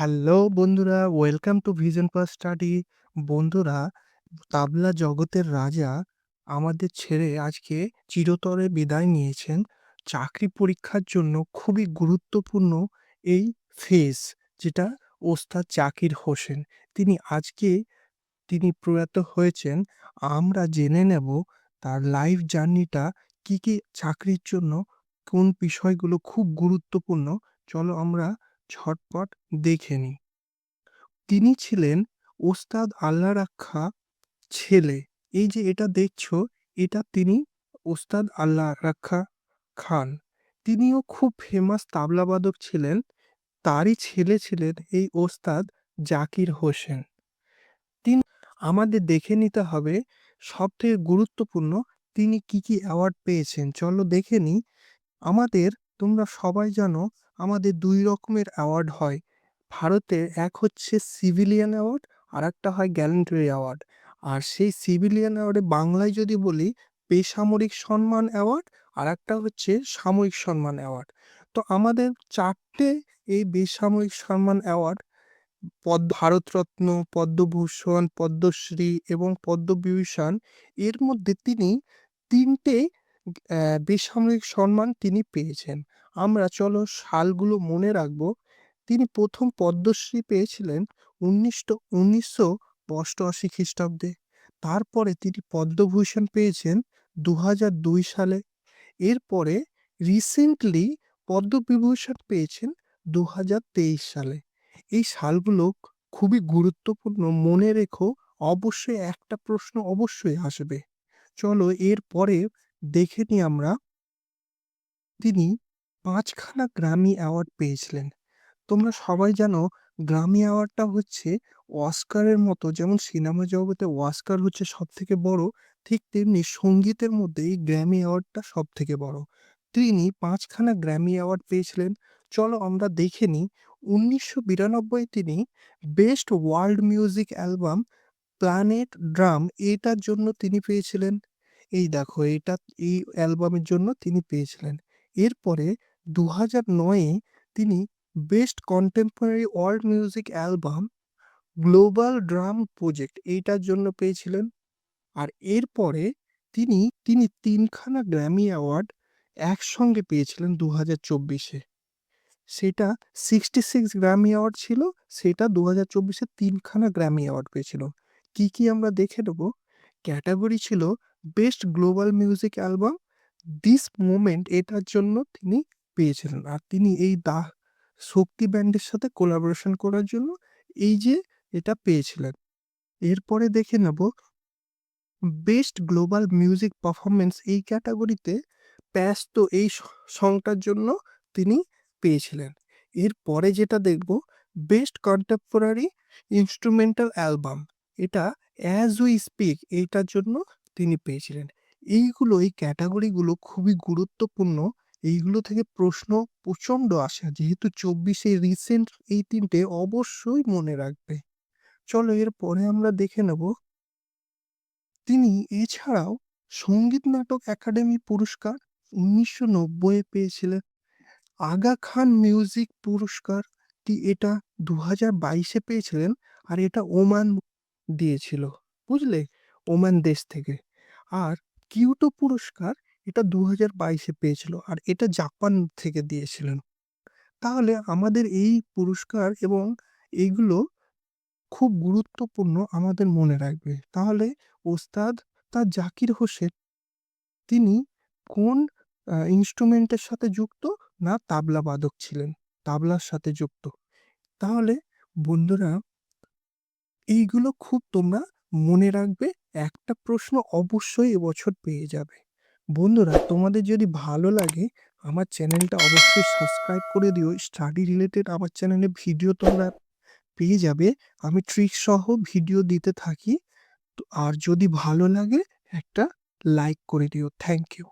Hello বন্ধুরা, welcome to vision for study. বন্ধুরা, তাবলা জগতের রাজা আমাদের ছেড়ে আজকে চিরতরে বিদায় নিয়েছেন। চাকরি পরীক্ষার জন্য খুবই গুরুত্বপূর্ণ এই ফেজ যেটা ওস্তাদ জাকির হোসেন। তিনি আজকে তিনি প্রয়াত হয়েছেন। আমরা জেনে নেব তার লাইফ জার্নিটা কি, কি চাকরির জন্য কোন বিষয়গুলো খুব গুরুত্বপূর্ণ। চলো আমরা ঝটপট দেখে নিই। তিনি ছিলেন ওস্তাদ আল্লাহ রাখ্খা ছেলে। এই যে এটা দেখছ এটা তিনি ওস্তাদ আল্লাহ রাখ্খা খান। তিনিও খুব ফেমাস তাবলাবাদক ছিলেন। তারই ছেলে ছিলেন এই ওস্তাদ জাকির হোসেন। তিনি আমাদের দেখে নিতে হবে সবথেকে গুরুত্বপূর্ণ তিনি কি, কি অ্যাওয়ার্ড পেয়েছেন। চলো দেখে নিই। আমাদের তোমরা সবাই জানো আমাদের দুই রকমের অ্যাওয়ার্ড হয়। ভারতে এক হচ্ছে সিভিলিয়ান অ্যাওয়ার্ড আর একটা হয় গ্যালান্টরি অ্যাওয়ার্ড। আর সেই সিভিলিয়ান অ্যাওয়ার্ডে বাংলায় যদি বলি বেসামরিক সম্মান অ্যাওয়ার্ড আর একটা হচ্ছে সামরিক সম্মান অ্যাওয়ার্ড। তো আমাদের চারটে এই বেসামরিক সম্মান অ্যাওয়ার্ড পদ ভারতরত্ন, পদ্মভূষণ, পদ্মশ্রী এবং পদ্মবিভূষণ এর মধ্যে তিনি তিনটে বেসামরিক সম্মান তিনি পেয়েছেন। আমরা চলো সালগুলো মনে রাখব। তিনি প্রথম পদ্মশ্রী পেয়েছিলেন উনিশশো উনিশশো অষ্টআশি খ্রিস্টাব্দে। তারপরে তিনি পদ্মভূষণ পেয়েছেন ২০০২ সালে। এরপরে রিসেন্টলি পদ্মবিভূষণ পেয়েছেন ২০২৩ সালে। এই সালগুলো খুবই গুরুত্বপূর্ণ মনে রেখো, অবশ্যই একটা প্রশ্ন অবশ্যই আসবে। চলো এরপরে দেখে নিই আমরা তিনি ৫ খানা গ্র্যামি অ্যাওয়ার্ড পেয়েছিলেন। তোমরা সবাই জানো গ্র্যামি অ্যাওয়ার্ডটা হচ্ছে অস্কারের মতো যেমন সিনেমা জগতে অস্কার হচ্ছে সবথেকে বড়, ঠিক তেমনি সঙ্গীতের মধ্যে এই গ্র্যামি অ্যাওয়ার্ডটা সব থেকে বড়। তিনি পাঁচখানা গ্র্যামি অ্যাওয়ার্ড পেয়েছিলেন। চলো আমরা দেখে নিই ১৯৯২ তিনি best world music album 'planet drum' এটার জন্য তিনি পেয়েছিলেন। এই দেখো এটা এই অ্যালবামের জন্য তিনি পেয়েছিলেন। এরপরে ২০০৯ এ তিনি best contemporary world music album 'global drum project' এইটার জন্য পেয়েছিলেন। আর এরপরে তিনি, তিনি তিনখানা গ্র্যামি অ্যাওয়ার্ড একসঙ্গে পেয়েছিলেন দু হাজার চব্বিশে সেটা 66 গ্র্যামি অ্যাওয়ার্ড ছিল, সেটা দু হাজার চব্বিশে তিনখানা গ্র্যামি অ্যাওয়ার্ড পেয়েছিল। কি, কি আমরা দেখে নেব। ক্যাটাগরি ছিল best global music album 'this moment' এটার জন্য তিনি পেয়েছিলেন। আর তিনি এই দা শক্তি ব্যান্ডের সাথে কোলাবোরেশন করার জন্য এই যে এটা পেয়েছিলেন। এরপরে দেখে নেব বেস্ট গ্লোবাল মিউজিক পারফরমেন্স এই ক্যাটাগরিতে 'প্যাস্তো' এই সংটার জন্য তিনি পেয়েছিলেন। এরপরে যেটা দেখব বেস্ট কন্টেম্পোরারি ইন্সট্রুমেন্টাল অ্যালবাম এটা 'অ্যাজ উই স্পিক' এইটার জন্য তিনি পেয়েছিলেন। এইগুলো, এই ক্যাটাগরিগুলো খুবই গুরুত্বপূর্ণ। এইগুলো থেকে প্রশ্ন প্রচণ্ড আসে। যেহেতু চব্বিশে রিসেন্ট এই তিনটে অবশ্যই মনে রাখবে। চলো এরপরে আমরা দেখে নেব তিনি এছাড়াও সংগীত নাটক একাডেমি পুরস্কার ১৯৯০ এ পেয়েছিলেন। আগা খান মিউজিক পুরস্কারটি এটা দু হাজার বাইশে পেয়েছিলেন। আর এটা ওমান দিয়েছিল। বুঝলে? ওমান দেশ থেকে। আর কিউটো পুরস্কার এটা দু হাজার বাইশে পেয়েছিল। আর এটা জাপান থেকে দিয়েছিলেন। তাহলে আমাদের এই পুরস্কার এবং এইগুলো খুব গুরুত্বপূর্ণ আমাদের মনে রাখবে। তাহলে ওস্তাদ তা জাকির হোসেন, তিনি কোন ইন্সট্রুমেন্টের সাথে যুক্ত? না তাবলাবাদক ছিলেন। তাবলার সাথে যুক্ত। তাহলে বন্ধুরা, এইগুলো খুব তোমরা মনে রাখবে। একটা প্রশ্ন অবশ্যই এবছর পেয়ে যাবে। বন্ধুরা, তোমাদের যদি ভালো লাগে, আমার চ্যানেলটা অবশ্যই সাবস্ক্রাইব করে দিও। স্টাডি রিলেটেড আমার চ্যানেলে ভিডিও তোমরা পেয়ে যাবে। আমি ট্রিক সহ ভিডিও দিতে থাকি। আর যদি ভালো লাগে, একটা লাইক করে দিও। Thank you.